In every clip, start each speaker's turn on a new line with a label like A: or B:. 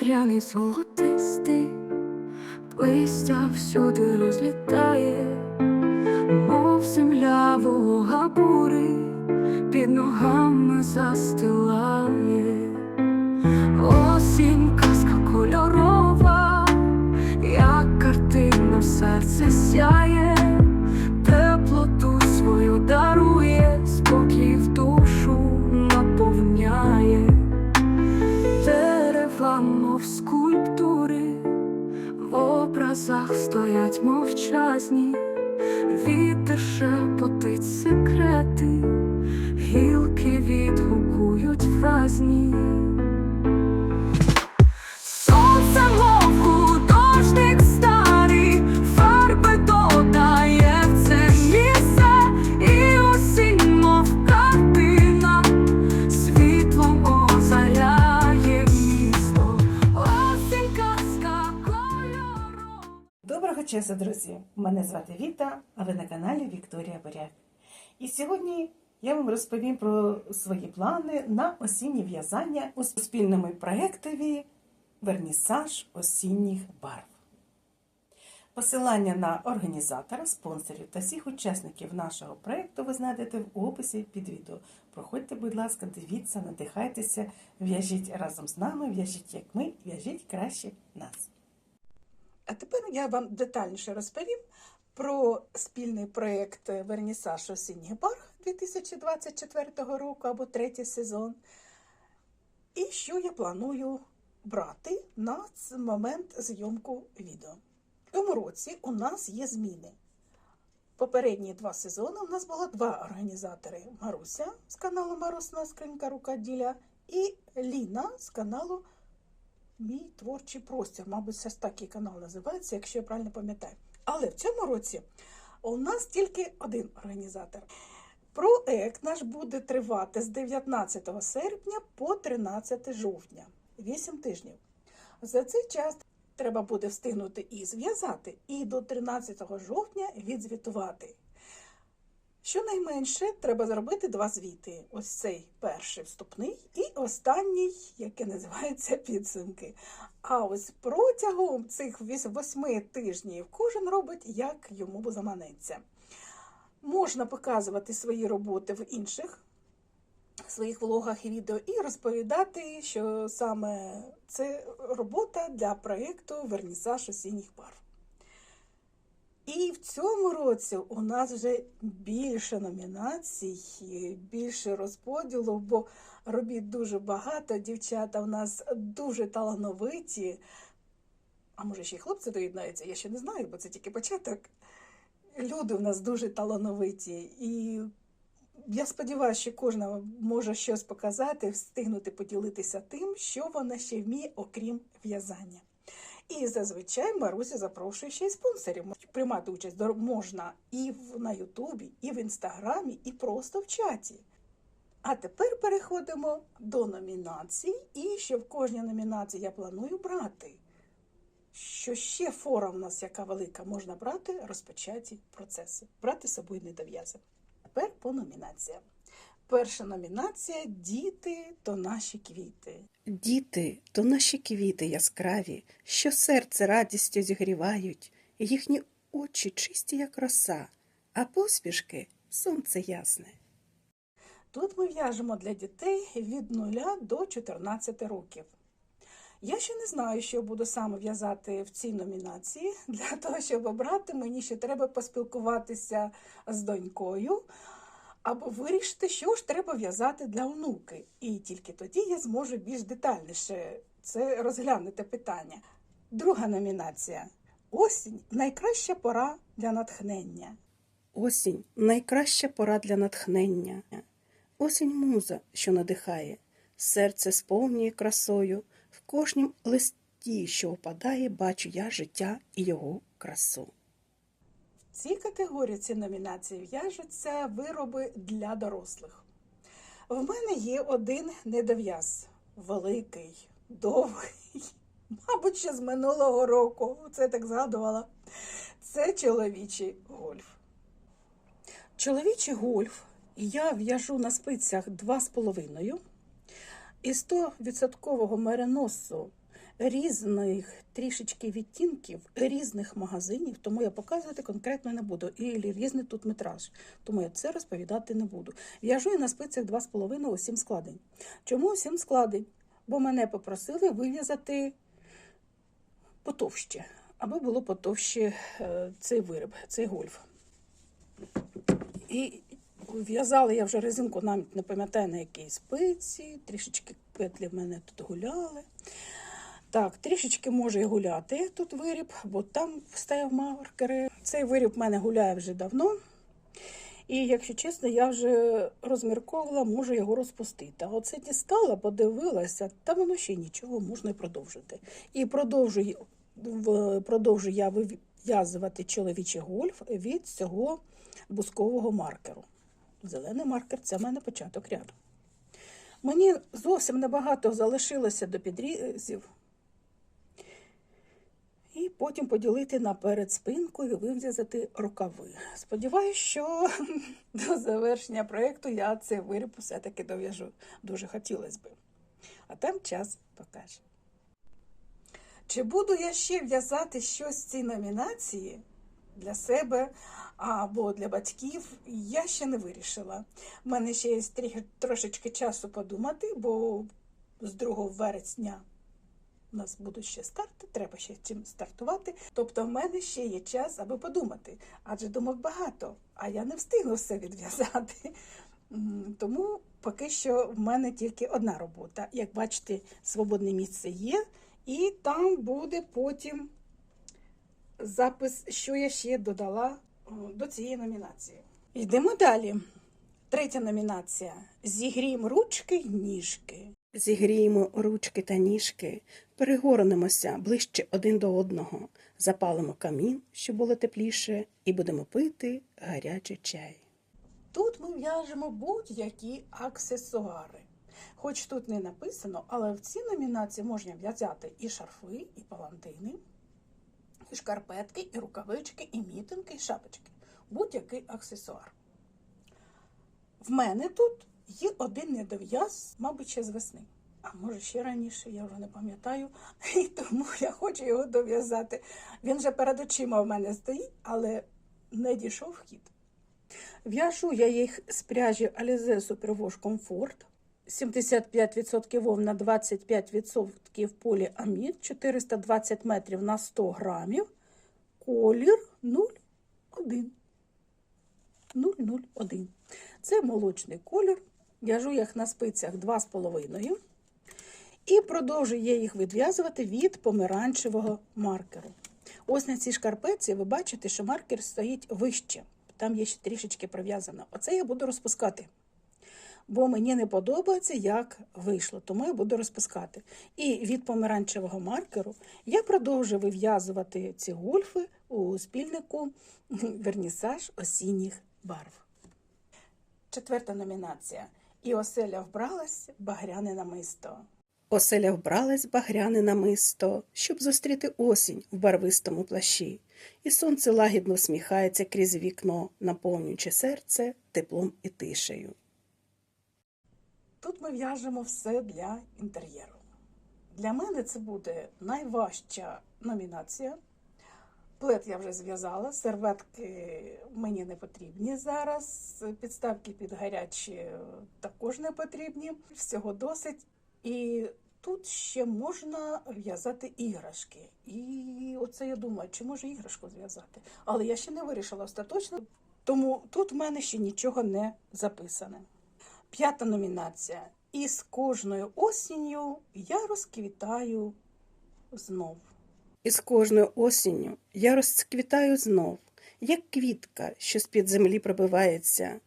A: Багряний золотистий, листя всюди розлітає, мов земля волога бури, під ногами застилає. Осінь казка кольорова, як картина в серце сяє, образах стоять мовчазні, вітер шепотить секрети, гілки відгукують вразні.
B: Часу, друзі! Мене звати Віта, а ви на каналі Вікторія Боряк. І сьогодні я вам розповім про свої плани на осіннє в'язання у спільному проєктові Вернісаж осінніх барв. Посилання на організатора, спонсорів та всіх учасників нашого проєкту ви знайдете в описі під відео. Проходьте, будь ласка, дивіться, надихайтеся, в'яжіть разом з нами, в'яжіть як ми, в'яжіть краще нас. А тепер я вам детальніше розповім про спільний проєкт Вернісаж осінніх барв 2024 року або третій сезон. І що я планую брати на момент зйомку відео. В цьому році у нас є зміни. Попередні два сезони у нас було два організатори: Маруся з каналу Марусна Скринька Рукоділля і Ліна з каналу Мій творчий простір. Мабуть, це ж такий канал називається, якщо я правильно пам'ятаю. Але в цьому році у нас тільки один організатор. Проект наш буде тривати з 19 серпня по 13 жовтня, 8 тижнів. За цей час треба буде встигнути і зв'язати, і до 13 жовтня відзвітувати. Щонайменше треба зробити два звіти: ось цей перший вступний і останній, який називається підсумки. А ось протягом цих восьми тижнів кожен робить, як йому заманеться. Можна показувати свої роботи в інших своїх влогах і відео і розповідати, що саме це робота для проєкту Вернісаж осінніх барв. І в цьому році у нас вже більше номінацій, більше розподілу, бо робіт дуже багато. Дівчата у нас дуже талановиті. А може ще й хлопці доєднаються, я ще не знаю, бо це тільки початок. Люди у нас дуже талановиті. І я сподіваюся, що кожна може щось показати, встигнути поділитися тим, що вона ще вміє, окрім в'язання. І зазвичай Маруся запрошує ще й спонсорів. Приймати участь можна і на Ютубі, і в Інстаграмі, і просто в чаті. А тепер переходимо до номінацій, і ще в кожній номінації я планую брати. Що ще фора в нас, яка велика, можна брати розпочаті процеси. Брати з собою не дов'язано. Тепер по номінаціям. Перша номінація Діти то наші квіти. Діти то наші квіти яскраві, що серце радістю зігрівають, їхні очі чисті, як роса, а посмішки сонце ясне. Тут ми в'яжемо для дітей від 0 до 14 років. Я ще не знаю, що буду саме в'язати в цій номінації. Для того, щоб обрати, мені ще треба поспілкуватися з донькою або вирішити, що ж треба в'язати для онуки. І тільки тоді я зможу більш детальніше це розглянути питання. Друга номінація осінь найкраща пора для натхнення. Осінь найкраща пора для натхнення. Осінь муза, що надихає, серце сповнює красою. В кожнім листі, що опадає, бачу я життя і його красу. Цій категорії ці номінації в'яжуться вироби для дорослих. В мене є один недов'яз великий, довгий, мабуть, ще з минулого року. Це так згадувала. Це чоловічий гольф. Чоловічий гольф я в'яжу на спицях 2,5. І 100% мериносу різних трішечки відтінків різних магазинів, тому я показувати конкретно не буду. І різний тут метраж, тому я це розповідати не буду. В'яжу я на спицях 2,5 у 7 складень. Чому 7 складень? Бо мене попросили вив'язати потовще, аби було потовще е, цей виріб, цей гольф. І в'язала я вже резинку, навіть не пам'ятаю на якій спиці, трішечки петлі в мене тут гуляли. Так, трішечки може гуляти тут виріб, бо там стояв маркери. Цей виріб в мене гуляє вже давно. І, якщо чесно, я вже розмірковувала, можу його розпустити. А оце дістала, подивилася, та воно ще нічого, можна і продовжити. І продовжую, продовжую я вив'язувати чоловічий гольф від цього бускового маркеру. Зелений маркер це в мене початок ряду. Мені зовсім небагато залишилося до підрізів. І потім поділити наперед спинку і вив'язати рукави. Сподіваюся, що до завершення проєкту я цей виріб все-таки дов'яжу. Дуже хотілося б. А там час покаже. Чи буду я ще в'язати щось з цієї номінації для себе або для батьків, я ще не вирішила. У мене ще є трошечки часу подумати, бо з 2 вересня у нас будуть ще старти, треба ще чим стартувати. Тобто в мене ще є час, аби подумати, адже думок багато, а я не встигну все відв'язати. Тому поки що в мене тільки одна робота. Як бачите, свободне місце є, і там буде потім запис, що я ще додала до цієї номінації. Йдемо далі. Третя номінація: Зігріємо ручки ніжки. Зігріємо ручки та ніжки, перегорнемося ближче один до одного, запалимо камін, щоб було тепліше, і будемо пити гарячий чай. Тут ми в'яжемо будь-які аксесуари. Хоч тут не написано, але в цій номінації можна в'язати і шарфи, і палантини, і шкарпетки, і рукавички, і мітинки, і шапочки. Будь-який аксесуар. В мене тут є один недов'яз, мабуть, ще з весни. А може ще раніше, я вже не пам'ятаю, і тому я хочу його дов'язати. Він вже перед очима в мене стоїть, але не дійшов в хід. В'яжу я їх з пряжі Alize Superwash Comfort. 75% вовна, 25% поліамід, 420 метрів на 100 грамів. Колір 0,1. 0,01. Це молочний колір. В'яжу їх на спицях 2,5. І продовжую їх відв'язувати від помаранчевого маркеру. Ось на цій шкарпетці ви бачите, що маркер стоїть вище. Там є ще трішечки пров'язано. Оце я буду розпускати. Бо мені не подобається, як вийшло, тому я буду розпускати. І від помаранчевого маркеру я продовжую вив'язувати ці гольфи у спільнику вернісаж осінніх барв. Четверта номінація. І оселя вбралась багряне намисто. Оселя вбралась багряне намисто, щоб зустріти осінь в барвистому плащі, і сонце лагідно всміхається крізь вікно, наповнюючи серце теплом і тишею. Тут ми в'яжемо все для інтер'єру. Для мене це буде найважча номінація. Плед я вже зв'язала, серветки мені не потрібні зараз. Підставки під гарячі також не потрібні. Всього досить. І тут ще можна в'язати іграшки. І оце я думаю, чи може іграшку зв'язати. Але я ще не вирішила остаточно, тому тут в мене ще нічого не записане. П'ята номінація. І з кожною осінню я розквітаю знов. І з кожною осінню я розквітаю знов, як квітка, що з-під землі пробивається.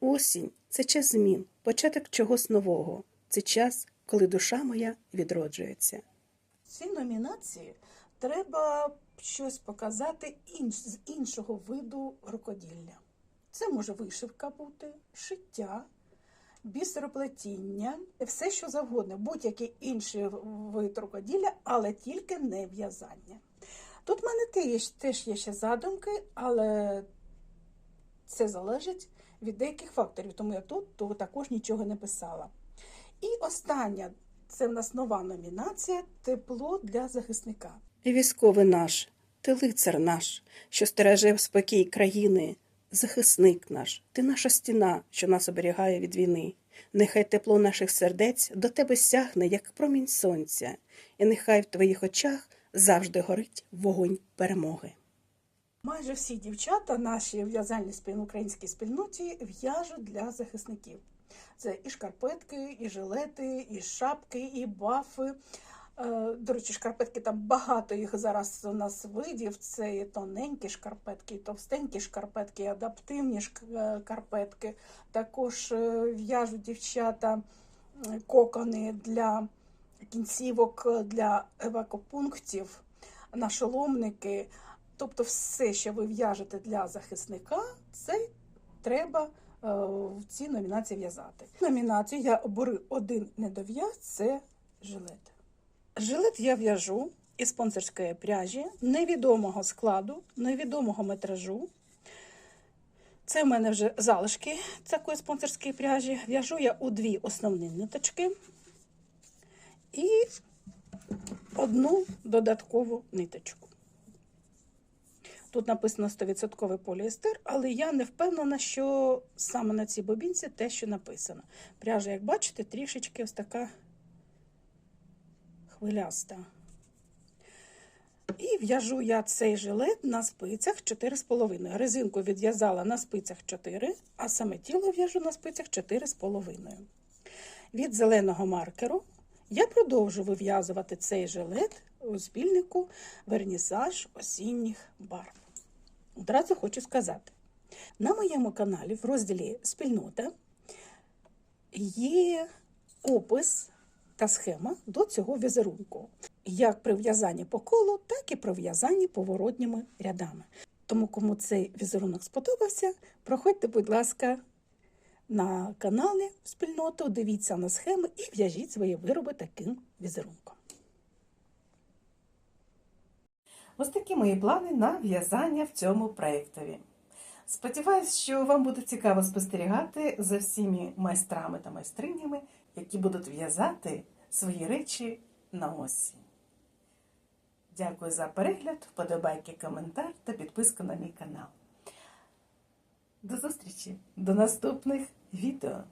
B: Осінь це час змін, початок чогось нового. Це час, коли душа моя відроджується. В цій номінації треба щось показати інш, з іншого виду рукоділля. Це може вишивка бути, шиття, бісероплетіння, все що завгодно, будь-який інший вид рукоділля, але тільки не в'язання. Тут в мене теж, є ще задумки, але це залежить від деяких факторів, тому я тут то також нічого не писала. І остання Це в нас нова номінація Тепло для захисника. І військовий наш, ти лицар наш, що стереже спокій країни, захисник наш, ти наша стіна, що нас оберігає від війни. Нехай тепло наших сердець до тебе сягне, як промінь сонця, і нехай в твоїх очах завжди горить вогонь перемоги. Майже всі дівчата наші в'язальні українській спільноті в'яжуть для захисників. Це і шкарпетки, і жилети, і шапки, і бафи. Е, До речі, шкарпетки там багато їх зараз у нас видів. Це і тоненькі шкарпетки, і товстенькі шкарпетки, і адаптивні е, шкарпетки. Також е, в'яжуть дівчата кокони для кінцівок, е, для евакопунктів, нашоломники. Тобто все, що ви в'яжете для захисника, це треба е, в цій номінації в'язати. Номінацію я оберу один недов'яз це жилет. Жилет я в'яжу із спонсорської пряжі невідомого складу, невідомого метражу. Це в мене вже залишки такої спонсорської пряжі. В'яжу я у дві основні ниточки і одну додаткову ниточку. Тут написано 100% поліестер, але я не впевнена, що саме на цій бобінці те, що написано. Пряжа, як бачите, трішечки ось така хвиляста. І в'яжу я цей жилет на спицях 4,5. Резинку відв'язала на спицях 4, а саме тіло в'яжу на спицях 4,5. Від зеленого маркеру я продовжу вив'язувати цей жилет у спільнику вернісаж осінніх барв. Одразу хочу сказати: на моєму каналі в розділі Спільнота є опис та схема до цього візерунку, як при в'язанні по колу, так і при в'язанні поворотніми рядами. Тому, кому цей візерунок сподобався, проходьте, будь ласка, на каналі спільноту, дивіться на схеми і в'яжіть свої вироби таким візерунком.
C: Ось такі мої плани на в'язання в цьому проєктові. Сподіваюсь, що вам буде цікаво спостерігати за всіми майстрами та майстринями, які будуть в'язати свої речі на осінь. Дякую за перегляд, вподобайки, коментар та підписку на мій канал. До зустрічі, до наступних відео!